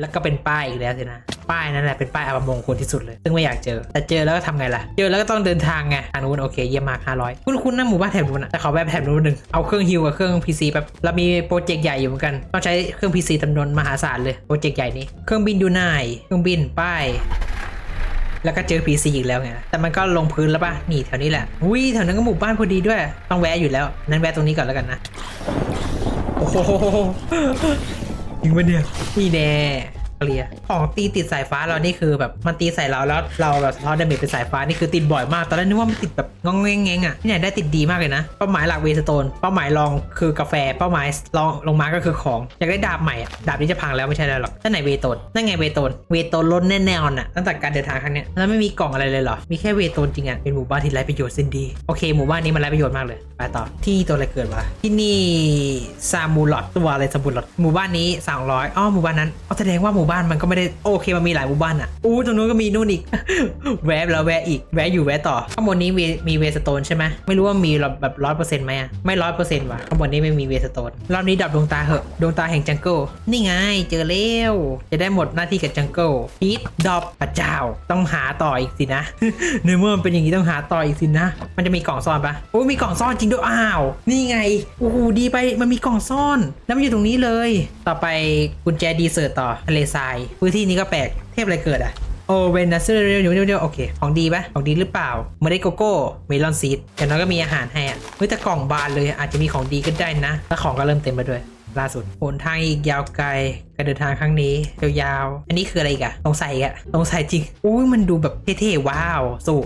แล้วก็เป็นป้ายอีกแล้วสินะ ป้ายนั่นแหละเป็นป้ายอัปมงคลที่สุดเลย ซึ่งไม่อยากเจอ แต่เจอแล้วก็ทำไงล่ะ เจอแล้วก็ต้องเดินทางไงทางนู้นโอเคเยี่ยมมาก500 คุณคุณนะหมู่บ้านแถบนู้นนะแต่ขอแบบแถบนู้นหนึ่งเอาเครื่องฮิวกับเครื่อง PC แบบเรามีโปรเจกต์ใหญ่อยู่เหมือนกัน ต้องใช้เครื่อง PC จำนวนมหาศาลเลยโปรเจกต์ใหญ่นี้ เครื่องบินดูนายเครื่องบินป้ายแล้วก็เจอ PC อีกแล้วไง แต่มันก็ลงพื้นแล้วป่ะ นี่แถวนี้แหละอุ้ยแถวนั้นก็หมู่บ้านพอดีด้วย ต้องแวะอยู่แล้ว นั้นแวะตรงนี้ก่อนแล้วกันนะ โอ้โห ยิงไปเนี่ยนี่แน่ เคลียร์ของตีติดสายฟ้าเรานี่คือแบบมันตีใส่เราแล้วเราแบบสะท้อนดาเมจเป็นสายฟ้านี่คือติดบ่อยมากตอนแรกนึกว่ามันติดแบบงงแงงแงอะที่ไหนได้ติดดีมากเลยนะเป้าหมายหลักเวสโตนเป้าหมายรองคือกาแฟเป้าหมายรองลงมาก็คือของอยากได้ดาบใหม่อะดาบนี้จะพังแล้วไม่ใช่แล้วหรอกนั่นไหนเวโตนนั่นไงเวโตนเวโตนล้นแน่ๆอะตั้งแต่การเดินทางครั้งเนี้ยแล้วไม่มีกล่องอะไรเลยเหรอมีแค่เวโตนจริงอะเป็นหมู่บ้านที่ไร้ประโยชน์สิ้นดีโอเคหมู่บ้านนี้มันไร้ประโยชน์มากเลยไปต่อที่ตัวอะไรเกิดวะที่นี่ซามูลอดตัวอะไรซามูลอดหมู่บ้านนี้300อ้อหมู่บ้านนั้นอ๋อแสดงว่าหมู่บ้านมันก็ไม่ได้โอเคมันมีหลายหมู่บ้านอะอู้ตรงนู้นก็มีนู่นอีก แวะแล้วแวะอีกแวะอยู่แวะต่อข้างบนนี้มีมีเวสโตนใช่ไหมไม่รู้ว่ามีแบบร้อยเปอร์เซ็นต์ไหมอะไม่ร้อยเปอร์เซ็นต์ว่ะข้างบนนี้ไม่มีเวสโตนรอบนี้ดับดวงตาเหอะดวงตาแห่งจังเกิลนี่ไงเจอแล้วจะได้หมดหน้าที่กับจังเกิลพีทดอบพระเจ้าต้องหาต่ออีกสินะในเมื่อมันเป็นอย่างนี้ต้องหาต่ออีกสินะ มันจะมีกล่องซ่อนปะโอ้มีกล่องซ่อนจริงด้วยอ้าว นี่ไงโอ้โหดีไปมันมีกล่องซ่อนแล้วมันอยู่ตรงนี้เลย ต่อไปกุญแจดีเซิร์ตต่อทะเลทรายพื้นที่นี้ก็แปลกเทพอะไรเกิดอะโอเวนนัสเซอร์เดี๋ยวเดียวเดียวโอเค ของดีปะของดีหรือเปล่าเมล็ดโกโก้เมลอนซีดอย่างน้อยก็มีอาหารให้อะเฮ้ยแต่กล่องบานเลยอาจจะมีของดีก็ได้นะแล้วของก็เริ่มเต็มไปด้วยล่าสุดหนทางอีกยาวไกลการเดินทางครั้งนี้ยาวๆอันนี้คืออะไรกะสงสัยอีกะสงสัยจริงอุ้ยมันดูแบบเท่ๆว้าวสู้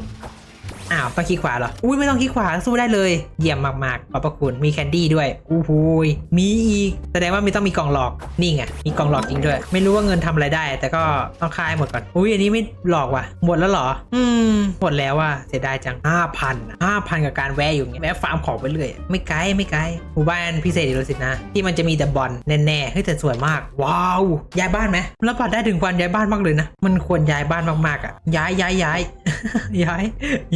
อ้าวต้องคลิกขวาเหรอ อุ้ยไม่ต้องคลิกขวาสู้ได้เลย เยี่ยมมากๆขอบพระคุณมีแคนดี้ด้วยอู้หูยมีอีก แสดงว่ามีต้องมีกล่องหลอกนี่ไงมีกล่องหลอกจริงด้วย ไม่รู้ว่าเงินทำอะไรได้ แต่ก็ต้องคายหมดก่อนอุ้ยอันนี้ไม่หลอกว่ะหมดแล้วเหรอ อืมหมดแล้วว่ะเสียดายจังห้าพันห้าพันกับการแวะอยู่เงี้ยแวะฟาร์มของไปเรื่อยไม่ไกลไม่ไกลหมู่บ้านพิเศษอีกแล้วสินะ ที่มันจะมีแต่บอลแน่ๆเฮ้ยแต่สวยมาก ว้าวย้ายบ้านไหมแล้วปัดได้ถึงวันย้ายบ้านมากเลยนะมันควรย้ายบ้านมากๆอะย้ายย้ายย้ายย้าย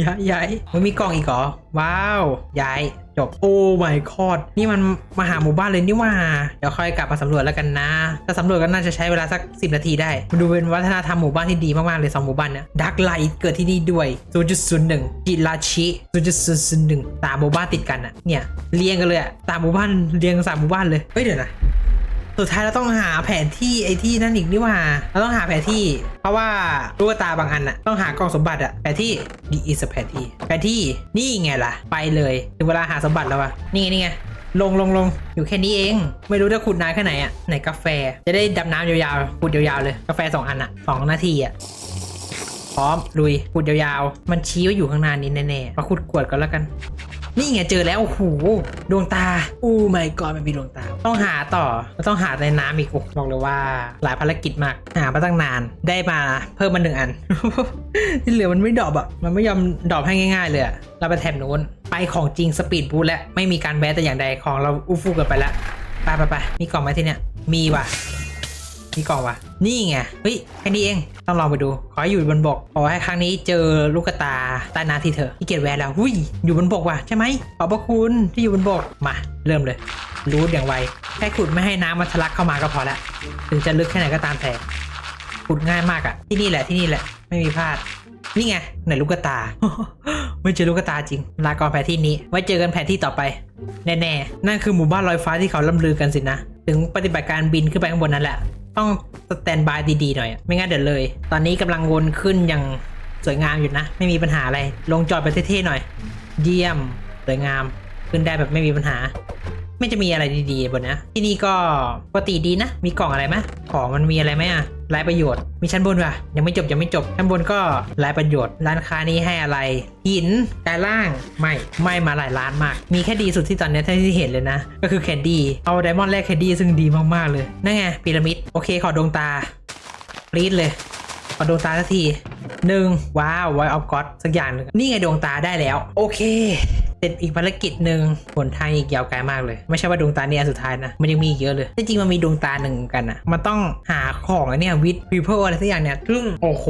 ย้ายย้ายมันมีกล่องอีกเหรอ ว้าว ย้าย จบ โอ้ my god นี่มันมาหาหมู่บ้านเลยนี่ว่า เดี๋ยวค่อยกลับมาสำรวจแล้วกันนะ ถ้าสำรวจก็น่าจะใช้เวลาสัก 10 นาทีได้มาดูเป็นวัฒนธรรมหมู่บ้านที่ดีมาก ๆ เลยสองหมู่บ้านเนี่ยดักไลท์เกิดที่นี่ด้วย 0.01จิราชิ 0.01สามหมู่บ้านติดกันอะเนี่ยเรียงกันเลยอะสามหมู่บ้านเรียงสามหมู่บ้านเลยเฮ้ยเดี๋ยวนะ สุดท้ายเราต้องหาแผนที่ไอ้ที่นั่นอีกนี่หว่า เราต้องหาแผนที่ เพราะว่าลูกตาบางอันอะต้องหากล่องสมบัติอะแผนที่ดีอีสแผนที่ แผนที่นี่ไงล่ะ ไปเลยถึงเวลาหาสมบัติแล้ววะนี่ไงนี่ไงลงลงลงอยู่แค่นี้เอง ไม่รู้จะขุดนานแค่ไหนอะไหนกาแฟ จะได้ดำน้ำยาวๆขุดยาวๆเลย กาแฟสองอันอะสองนาทีอะพร้อมลุยขุดยาวๆ มันชี้ว่าอยู่ข้างหน้านี้แน่ๆมาขุดกวดก่อนแล้วกัน นี่ไงเจอแล้วโอ้โหดวงตาอู้ไม่ก่อนมันมีดวงตา ต้องหาต่อต้องหาในน้ำอีกบอกเลยว่า หลายภารกิจมากหามาตั้งนานได้มาเพิ่มมาหนึ่งอันที่เหลือมันไม่ดรอปอะมันไม่ยอมดรอปให้ง่าย ๆ เลยเราไปแถบนู้นไปของจริงสปีดบูทแล้วไม่มีการแวะแต่อย่างใดของเราอู้ฟู่เกินไปแล้วไปไปไปมีกล่องไหมที่เนี้ยมีว่ะ มีกล่องวะนี่ไงเฮ้ยแค่นี้เองต้องลองไปดู ขอให้อยู่บนบกขอให้ครั้งนี้เจอลูกกระตาใต้น้ำที่เธอที่เกียจแวะแล้วหุยอยู่บนบกว่ะใช่ไหมขอบพระคุณที่อยู่บนบกมาเริ่มเลย รู้อย่างไวแค่ขุดไม่ให้น้ำมันทะลักเข้ามาก็พอละถึงจะลึกแค่ไหนก็ตามแต่ขุดง่ายมากอะที่นี่แหละที่นี่แหละไม่มีพลาดนี่ไงไหนลูกกระตา ไม่เจอลูกกระตาจริง ลาก่อนแผนที่นี้ ไว้เจอกันแผนที่ต่อไป แน่ๆ นั่นคือหมู่บ้านลอยฟ้าที่เขาล่ำลือกันสินะ ถึงปฏิบัติการบินขึ้นไปข้างบนนั่นแหละ ต้องสแตนบายดีๆหน่อย ไม่งั้นเดี๋ยวเลย ตอนนี้กำลังวนขึ้นอย่างสวยงามอยู่นะ ไม่มีปัญหาอะไร ลงจอดไปเท่ๆหน่อย เยี่ยม สวยงาม ขึ้นได้แบบไม่มีปัญหา ไม่จะมีอะไรดีๆบนนะ ที่นี่ก็ปกติดีนะ มีกล่องอะไรไหมของมันมีอะไรไหมอะรายประโยชน์ มีชั้นบนว่ะ ยังไม่จบยังไม่จบ ชั้นบนก็รายประโยชน์ ร้านค้านี้ให้อะไร หินกายล่าง ไม่ ไม่มาหลายร้านมาก มีแค่ดีสุดที่ตอนนี้ท่าที่เห็นเลยนะ ก็คือแคนดี้ เอาไดมอนด์แรกแคนดี้ซึ่งดีมากๆเลย นั่นไงพีระมิด โอเค ขอดวงตาปรีดเลย ขอดวงตาสักทีหนึ่งว้าวไวออฟก็อดสักอย่างหนึ่งนี่ไงดวงตาได้แล้ว โอเค เสร็จอีกภารกิจหนึ่งผลทางอีกยาวไกลมากเลย ไม่ใช่ว่าดวงตาเนี้อันสุดท้ายนะ มันยังมีเยอะเลย จริงมันมีดวงตาหนึ่งกันอะมันต้องหาของอันเนี้ยวิดพีเพิลอะไรสักอย่างเนี่ยซึ่งโอ้โห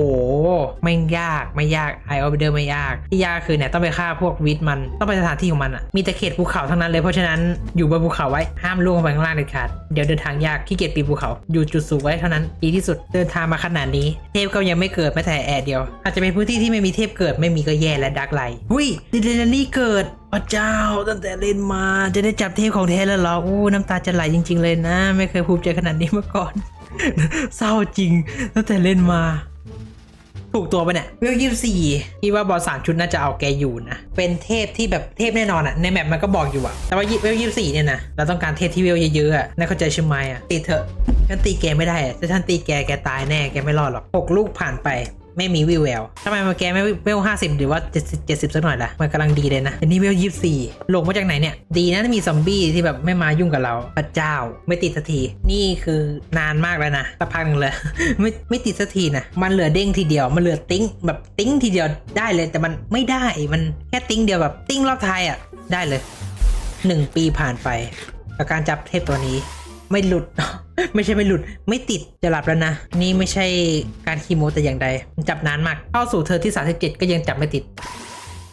ไม่ยากไม่ยากไอออฟเดอร์ไม่ยากที่ยากคือเนี่ยต้องไปฆ่าพวกวิดมันต้องไปสถานที่ของมันอะมีแต่เขตภูเขาทั้งนั้นเลยเพราะฉะนั้นอยู่บนภูเขาไว้ห้ามล่วงลงไปข้างล่างเด็ดขาดเดี๋ยวเดินทางยากขี้เกียจปีนภูเขาอยู่จุดสูงไว้เท่านั้นดีที่สุดเดินทางมาขนาดนี้ เทพก็ยังไม่เกิดแม้แต่แอดเดียว อาจจะเป็นพื้นที่ที่ไม่มีเทพเกิดไม่มีก็แย่และดักไลหุ้ยดิเดนนี่เกิด พระเจ้าตั้งแต่เล่นมาจะได้จับเทพของแท้แล้วเหรออู้น้ำตาจะไหลจริง ๆ เลยนะ ไม่เคยภูมิใจขนาดนี้มาก่อน เศร้าจริงตั้งแต่เล่นมา ถูกตัวไปเนี่ยเวลยี่สี่พี่ว่าบอลสามชุดน่าจะเอาแกอยู่นะ เป็นเทพที่แบบเทพแน่นอนอะในแมปมันก็บอกอยู่อะแต่ว่าเวลยี่สี่เนี่ยนะเราต้องการเทพที่เวลเยอะๆอะน่าเข้าใจใช่ไหมอะตีเถอะฉันตีแกไม่ได้อะถ้าฉันตีแกแกตายแน่แกไม่รอดหรอกหกลูกผ่านไป ไม่มีวิวแววทำไมมาแกไม่เวลห้าสิบหรือว่าเจ็ดสิบเจ็ดสิบสักหน่อยล่ะ มันกำลังดีเลยนะอันนี้เวลยี่สี่ลงมาจากไหนเนี่ย ดีนะมีซอมบี้ที่แบบไม่มายุ่งกับเราพระเจ้า ไม่ติดสักที นี่คือนานมากแล้วนะสักพักนึงเลย ไม่ไม่ติดสักทีนะ มันเหลือเด้งทีเดียว มันเหลือติ้งแบบติ้งทีเดียวได้เลย แต่มันไม่ได้ มันแค่ติ้งเดียวแบบติ้งรอบท้ายอะ ได้เลยหนึ่งปีผ่านไปกับการจับเทพตัวนี้ ไม่หลุด ไม่ใช่ไม่หลุด ไม่ติดจะหลับแล้วนะ นี่ไม่ใช่การคีโมแต่อย่างใด จับนานมาก เข้าสู่เธอที่ 37 ก็ยังจับไม่ติด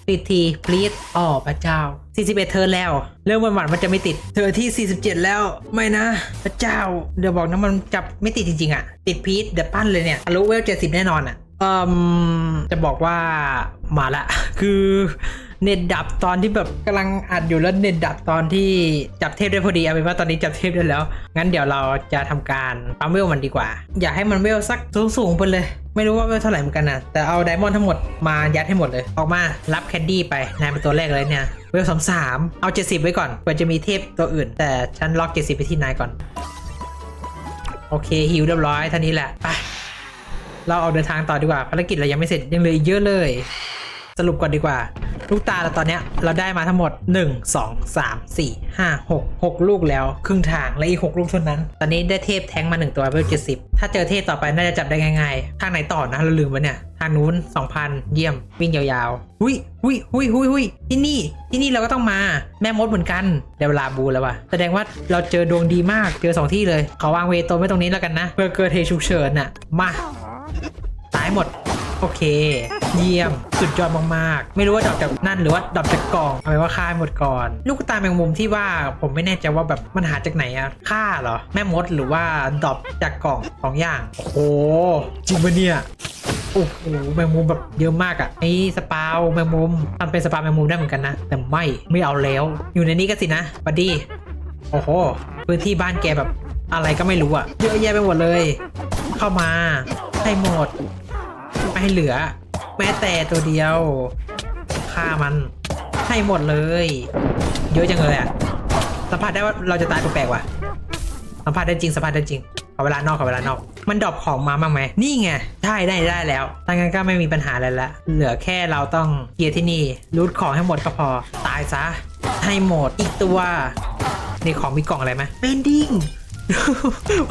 ติดทีพลีดอ๋อพระเจ้า 41 เธอแล้ว เรื่องวันหวานมันจะไม่ติด เธอที่ 47 แล้ว ไม่นะ พระเจ้า เดี๋ยวบอกนะมันจับไม่ติดจริงๆอะติดพีทเดี๋ยวปั้นเลยเนี่ยทะลุเวล70 แน่นอนอะเอ่มจะบอกว่ามาละ คือ เน็ตดับตอนที่แบบกำลังอัดอยู่แล้วเน็ตดับตอนที่จับเทพได้พอดีเอาเป็นว่าตอนนี้จับเทพได้แล้ว งั้นเดี๋ยวเราจะทำการปั๊มเวลมันดีกว่า อยากให้มันเวลสักสูงๆไปเลย ไม่รู้ว่าเวลเท่าไหร่เหมือนกันนะแต่เอาไดมอนด์ทั้งหมดมายัดให้หมดเลย ออกมารับแคนดี้ไปนายเป็นตัวแรกเลยเนี่ยเวลสามสามเอา70ไว้ก่อนเผื่อจะมีเทพตัวอื่น แต่ฉันล็อก70ไปที่นายก่อน โอเคฮิวเรียบร้อยท่านี้แหละไปเราออกเดินทางต่อดีกว่าภารกิจเรายังไม่เสร็จยังเหลืออีกเยอะเลย สรุปก่อนดีกว่า ลูกตาเราตอนเนี้ยเราได้มาทั้งหมด 1 2 3 4 5 6 6 ลูกแล้ว ครึ่งทางและอีก 6 ลูกเท่านั้น ตอนนี้ได้เทพแท้งมา 1 ตัวเวล70ถ้าเจอเทพต่อไปน่าจะจับได้ง่ายๆ ทางไหนต่อนะเราลืมไปเนี่ย ทางนู้น 2,000 เยี่ยม วิ่งยาวๆ หุยหุยหุยหุยหุยที่นี่ที่นี่เราก็ต้องมาแม่มดเหมือนกันเดี๋ยวลาบูแล้วว่ะแสดงว่าเราเจอดวงดีมากเจอสองที่เลยขอวางเวโตไว้ตรงนี้แล้วกันนะเพื่อเกิดเหตุฉุกเฉินน่ะมาตายหมดโอเค เยี่ยม สุดยอดมากๆ ไม่รู้ว่าดรอปจากนั่นหรือว่าดรอปจากกล่องเอาไว้ว่าฆ่าหมดก่อน ลูกตาแมงมุมที่ว่าผมไม่แน่ใจว่าแบบมันหาจากไหนอะฆ่าเหรอ แม่มดหรือว่าดรอปจากกล่องสองอย่างโอ้โหจริงปะเนี่ยโอ้โหแมงมุมแบบเยอะมากอะ่ะไอ้สปาวแมงมุมทำเป็นสปาวแมงมุมได้เหมือนกันนะ แต่ไม่ไม่เอาแล้ว อยู่ในนี้ก็สินะบัดดี้โอ้โหพื้นที่บ้านแกแบบอะไรก็ไม่รู้อะ่ะ เยอะแยะไปหมดเลย เข้ามาให้หมดไม่ให้เหลือ แม้แต่ตัวเดียวฆ่ามันให้หมดเลย เยอะจังเลยอะสัมผัสได้ว่าเราจะตายแปลกๆว่ะสัมผัสได้จริงสัมผัสได้จริงขอเวลานอกขอเวลานอก มันดรอปของมาบ้างไหมนี่ไงใช่ได้ได้แล้วถ้างั้นก็ไม่มีปัญหาอะไรละเหลือแค่เราต้องเคลียร์ที่นี่รูทของให้หมดก็พอ ตายซะให้หมดอีกตัวในของมีกล่องอะไรไหมเบนดิ้ง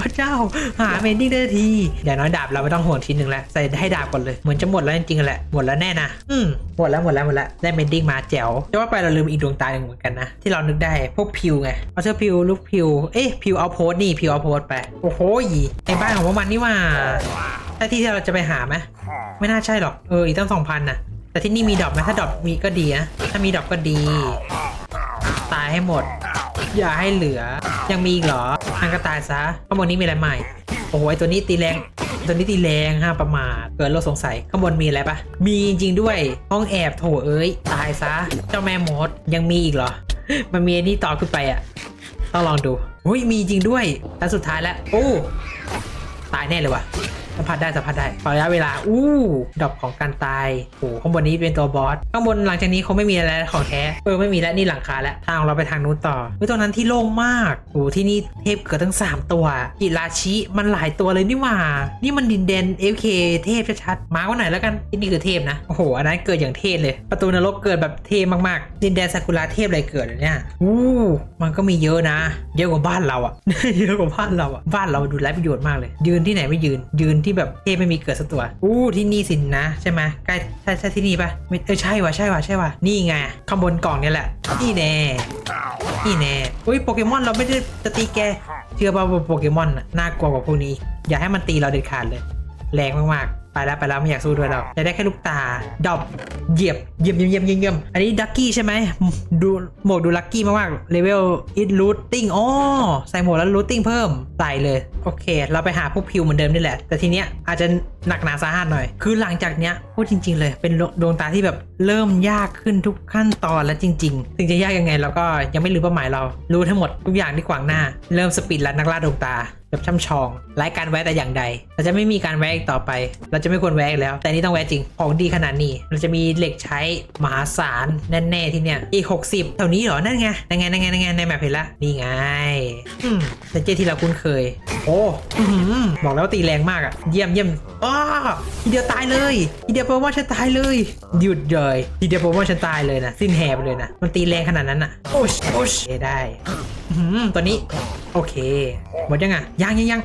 พระเจ้า หาเมนดิ้งได้ทีอย่างน้อยดาบเราไม่ต้องห่วงทีหนึ่งแล้วใส่ให้ดาบก่อนเลย เหมือนจะหมดแล้วจริงๆแหละหมดแล้วแน่นะอืมหมดแล้วหมดแล้วหมดแล้วได้เมนดิ้งมาแจ๋วแต่ว่าไปเราลืมอีกดวงตาหนึ่งเหมือนกันนะที่เรานึกได้พวกพิวไงเอาเชือพิวลูกพิวเอ๊ะพิวเอาโพสนี่พิวเอาโพสไปโอ้โหในบ้านของพวกมันนี่ว่าใช่ที่เราจะไปหาไหมไม่น่าใช่หรอกเอออีกตั้งสองพันนะแต่ที่นี่มีดอกไหมถ้าดอกมีก็ดีนะถ้ามีดอกก็ดี ตายให้หมด อย่าให้เหลือ ยังมีอีกเหรอทางกระตายซะข้างบนนี้มีอะไรใหม่ โอ้โหตัวนี้ตีแรง ตัวนี้ตีแรงห้าประมาทเกิดโราสงสัย ข้างบนมีอะไรปะ มีจริงด้วย ห้องแอบโถเอ้ย ตายซะ เจ้าแม่มด ยังมีอีกเหรอ มันมีอ้นี่ต่อขึ้นไปอะ ต้องลองดูอุ้ย มีจริงด้วย แล้วสุดท้ายแล้ว โอ้ ตายแน่เลยว่ะ สัมผัสได้สัมผัสได้ขอระยะเวลา อู้ดอกของการตายโอ้ข้างบนนี้เป็นตัวบอส ข้างบนหลังจากนี้คงไม่มีอะไรของแท้ เออไม่มีแล้วนี่หลังคาแล้ว ทางเราไปทางนู้นต่อเฮ้ยตรงนั้นที่โล่งมากโอ้ที่นี่เทพเกิดทั้ง 3 ตัวกิราชิมันหลายตัวเลยนี่หว่า นี่มันดินแดน FK เคเทพชัดๆ มาวันไหนแล้วกันที่นี่คือเทพนะ โอ้โห อันนั้นเกิดอย่างเทพเลย ประตูนรกเกิดแบบเทพมากๆ ดินแดนซากุระเทพอะไรเกิดเลยเนี่ยอู้มันก็มีเยอะนะ เยอะกว่าบ้านเราอะเยอะกว่าบ้านเราอะบ้านเราดูไร้ประโยชน์มากเลย ยืนที่ไหนไม่ยืนยืนที่แบบเทพไม่มีเกิดสักตัว อู้ที่นี่สินนะใช่ไหมใกล้ใช่ใช่ที่นี่ปะไม่เออใช่ว่ะใช่ว่ะใช่ว่ะนี่ไงข้างบนกล่องเนี่ยแหละนี่แน่นี่แน่อุ้ยโปเกมอนเราไม่ได้จะตีแกเชื่อป่าว่าโปเกมอนน่ะน่ากลัวกว่าพวกนี้ อย่าให้มันตีเราเด็ดขาดเลย แรงมากๆ ไปแล้วไปแล้วไม่อยากสู้ด้วยเราจะได้แค่ลูกตาดอบเหยียบเหยียบเยี่ยมเยี่ยมเยี่ยมเยี่ยมอันนี้ดักกี้ใช่ไหมดูโหมดดูลักกี้มากๆเลเวลอิทรูทติ้งอ๋อใส่หมดแล้วรูทติ้งเพิ่มใส่เลย โอเค เราไปหาพวกพิวเหมือนเดิมนี่แหละ แต่ทีเนี้ยอาจจะหนักหนาสาหัสหน่อย คือหลังจากเนี้ยพูดจริง ๆ เลยเป็นดวงตาที่แบบเริ่มยากขึ้นทุกขั้นตอนแล้วจริง ๆ ถึงจะยากยังไงเราก็ยังไม่รู้เป้าหมายเรา รู้ทั้งหมดทุกอย่างที่ขวางหน้า เริ่มสปีดรันนักล่าดวงตาแบบช่ำชองไร้การแวะแต่อย่างใดเราจะไม่มีการแวะอีกต่อไป เราจะจะไม่ควรแวะอีกแล้ว แต่นี่ต้องแวะจริง ของดีขนาดนี้เราจะมีเหล็กใช้มหาศาลแน่ๆที่เนี่ย อีก 60แถวนี้เหรอ นั่นไง นั่นไง นั่นไง นั่นไง ในแมปเห็นละ นี่ไงอืมเป็นเจที่เราคุ้นเคย โอ้บอกแล้วว่าตีแรงมากอะเยี่ยมเยี่ยมอ้อทีเดียวตายเลย ทีเดียวโปรโมชั่นตายเลย หยุดเลยทีเดียวโปรโมชั่นตายเลยนะ สิ้นแหบเลยนะ มันตีแรงขนาดนั้นอะโอ้ชโอ้ชได้ตอหือตัวนี้ โอเค หมดยังอะยังยังยัง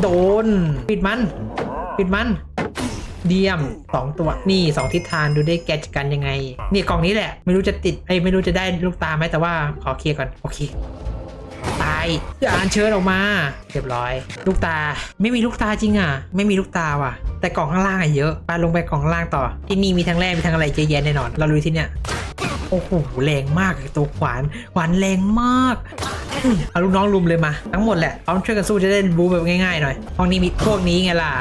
โดน ปิดมัน ปิดมัน เดียมสองตัวนี่สองทิศทางดูได้แกจักันยังไงนี่กล่องนี้แหละ ไม่รู้จะติดไอ้ไม่รู้จะได้ลูกตาไหมแต่ว่าขอเคลียร์ก่อนโอเคตายจะอ่านเชิญออกมาเรียบร้อย ลูกตาไม่มีลูกตาจริงอะ ไม่มีลูกตาว่ะ แต่กล่องข้างล่างอะเยอะไปลงไปกล่องข้างล่างต่อ ที่นี่มีทั้งแร่มีทั้งอะไรเยอะแยะแน่นอน เราลุยที่เนี่ยโอ้โหแรงมากตัวขวานขวานแรงมากเอาลูกน้องลุมเลยมา ทั้งหมดแหละพร้อมช่วยกันสู้จะได้บูแบบง่ายๆหน่อยห้องนี้มีพวกนี้ไงล่ะ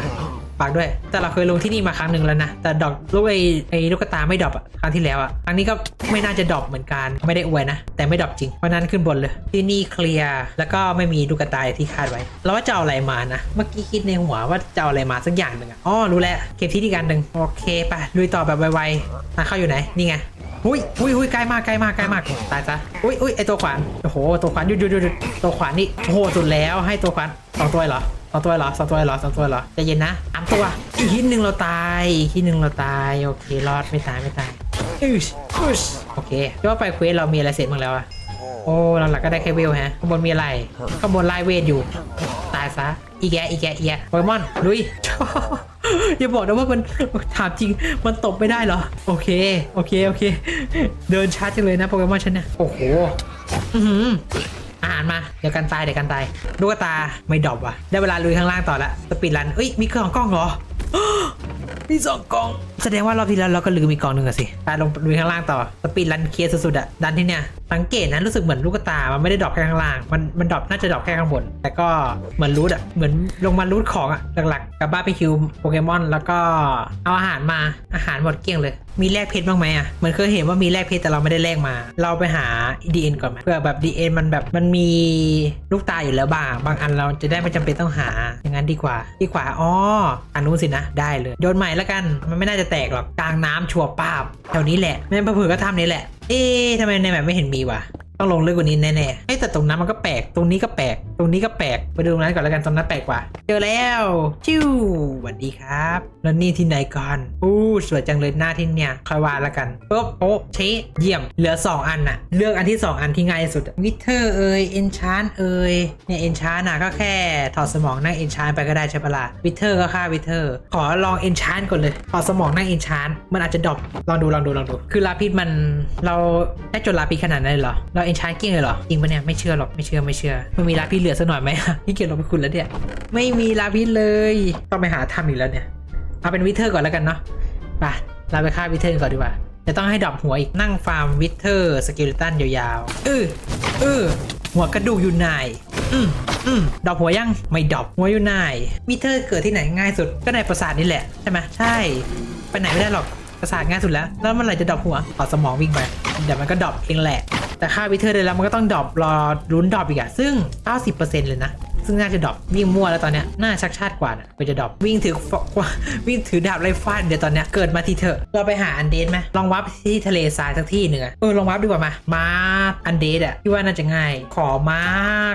ฝากด้วย แต่เราเคยลงที่นี่มาครั้งหนึ่งแล้วนะ แต่ดอกลูกไอ้ไอ้ลูกกตาไม่ดรอปอะครั้งที่แล้วอะครั้งนี้ก็ไม่น่าจะดรอปเหมือนกัน ไม่ได้อวยนะ แต่ไม่ดรอปจริง เพราะนั้นขึ้นบนเลย ที่นี่เคลียร์ แล้วก็ไม่มีลูกกตาที่คาดไว้ เราว่าจะเอาอะไรมานะ เมื่อกี้คิดในหัวว่าจะเอาอะไรมาสักอย่างหนึ่งอะอ๋อ รู้แล้ว เก็บที่ที่การหนึ่งโอเคไปลุยต่อแบบไวๆทาเข้าอยู่ไหน นี่ไงอุ้ยอุ้ยอุ้ยใกล้มากใกล้มากใกล้มาก ตายซะ อุ้ยอุ้ยไอตัวขวาน โอ้โห ตัวขวานหยุดหยุดหยุดตัวขวานนี่โหสุดแล้ว ให้ตัวขวานสองตัวเหรอ สองตัวเหรอสองตัวเหรอสองตัวเหรอใจเย็นนะสามตัวอีกทีหนึ่งเราตายอีกทีหนึ่งเราตายโอเครอดไม่ตายไม่ตายอึชอึชโอเคเรียกว่าไปเควสเรามีอะไรเสร็จบ้างแล้วอะโอ้หลักๆก็ได้แค่เวลฮะข้างบนมีอะไรข้างบนไล่เวทอยู่ ตายซะอีแกอีแกอีแกโปเกมอนลุยอย่าบอกนะว่ามันถามจริงมันตบไม่ได้เหรอ โอเค โอเค โอเค เดินช้าจังเลยนะโปเกมอนฉันเนี่ยโอ้โห อาหารมา เดี๋ยวกันตายเดี๋ยวกันตายลูกตาไม่ดรอปว่ะ ได้เวลาลุยข้างล่างต่อละสปีดรันเอ้ยมีเครื่องกล้องเหรอมีสองกล่อง แสดงว่ารอบที่แล้วเราก็ลืมอีกล่องหนึ่งอะสิไปลงดูข้างล่างต่อสปีดรันเคลียร์สุดๆอะดันที่เนี่ยสังเกตนะรู้สึกเหมือนลูกตา มันไม่ได้ดรอปแค่ข้างล่าง มันมันดรอปน่าจะดรอปแค่ข้างบน แต่ก็เหมือนรูทอะเหมือนลงมารูทของอะหลักๆกับบ้าไปคิวโปเกมอนแล้วก็เอาอาหารมาอาหารหมดเกลี้ยงเลย มีแลกเพชรบ้างไหมอะเหมือนเคยเห็นว่ามีแลกเพชรแต่เราไม่ได้แลกมา เราไปหา DN ก่อนไหมเพื่อแบบ DN มันแบบมันมีลูกตาอยู่แล้วบ้าง บางอันเราจะได้ไม่จำเป็นต้องหาอย่างนั้นดีกว่า ดีกว่าอ๋ออันนู้นสินะได้เลยโยนใหม่แล้วกันมันไม่น่าจะแตกหรอกกลางน้ำชัวป้าบแถวนี้แหละแม่งเผื่อก็ทำนี่แหละเอ๊ะทำไมในแบบไม่เห็นมีวะ ต้องลงลึกกว่านี้แน่ๆเอ้แต่ตรงนั้นมันก็แปลก ตรงนี้ก็แปลก ตรงนี้ก็แปลก ไปดูตรงนั้นก่อนแล้วกันตรงนั้นแปลกกว่า เจอแล้วจิ้วสวัสดีครับ แล้วนี่ที่ไหนก่อนอู้สวยจังเลยหน้าที่เนี่ยคอยวาแล้วกันปุ๊บโอ้เชเยี่ยม เหลือ 2 อันน่ะ เลือกอันที่ 2 อันที่ง่ายที่สุด วิเทอร์เอยเอนชานเอยเนี่ยเอนชานน่ะก็แค่ถอดสมองนั่งเอนชานไปก็ได้ใช่ปะล่ะ วิเทอร์ก็ค่าวิเทอร์ ขอลองเอนชานก่อนเลย ถอดสมองนั่งเอนชานมันอาจจะดรอปลองดูลองดูลองดู คือลาพิษมันเราได้จนลาพิษขนาดนั้นเหรอเราเอนชานเก่งเลยเหรอจริงปะเนี่ยไม่เชื่อหรอกไม่เชื่อไม่เชื่อมันมีลาพิษเหลือสักหน่อยไหมพี่เกียรลงไปคุณแล้วเนี่ยไม่มีลาพิษเลยต้องไปหาทำอีกแล้วเนี่ยเอาเป็นวิเทอร์ก่อนแล้วกันเนาะไปเราไปฆ่าวิเทอร์ก่อนดีกว่าจะต้องให้ดรอปหัวอีกนั่งฟาร์มวิเทอร์สกเลตันยาวๆเออเออหัวกระดูกอยู่ไหนอืมอืมดรอปหัวยังไม่ดรอปหัวอยู่ไหนวิเทอร์เกิดที่ไหนง่ายสุดก็ในปราสาทนี่แหละใช่ไหมใช่ ไปไหนไม่ได้หรอกปราสาทง่ายสุดแล้ว แล้วเมื่อไหร่จะดรอปหัวต่อสมองวิ่งไปเดี๋ยวมันก็ดรอปเองแหละ แต่ค่าวิเทอร์เด้แล้วมันก็ต้องดรอปรอลุ้นดรอปอีกอะซึ่ง 90%เลยนะ ซึ่งน่าจะดรอปวิ่งมั่วแล้วตอนเนี้ยน่าชักชาติกว่าน่ะไปจะดรอปวิ่งถือกว่าวิ่งถือดาบไล่ฟาดเดี๋ยวตอนเนี้ยเกิดมาทีเถอะเราไปหาอันเดนไหมลองวับที่ทะเลทรายสักที่หนึ่งอะเออลองวับดีกว่ามาม้าอันเดนอะพี่ว่าน่าจะง่าย ขอม้า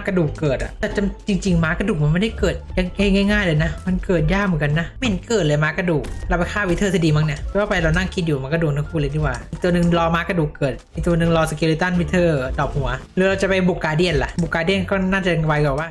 กระดูกเกิดอะแต่จริง ๆ ม้ากระดูกมันไม่ได้เกิดง่ายๆเลยนะ มันเกิดยากเหมือนกันนะไม่เห็นเกิดเลยม้ากระดูกเราไปฆ่าวิเทอร์จะดีมั้งเนี่ยเราะว่าไปเรานั่งคิดอยู่มันกระดูกทั้งคู่เลยดีกว่าอีกตัวหนึ่งรอม้ากระดูกเกิดอีกตัวหนึ่งรอสเกเลตันวิเทอร์ดอปหัวหรือเราจะไปบุกกาเดียนล่ะบุกกาเดียนก็น่าจะไวกว่าว่า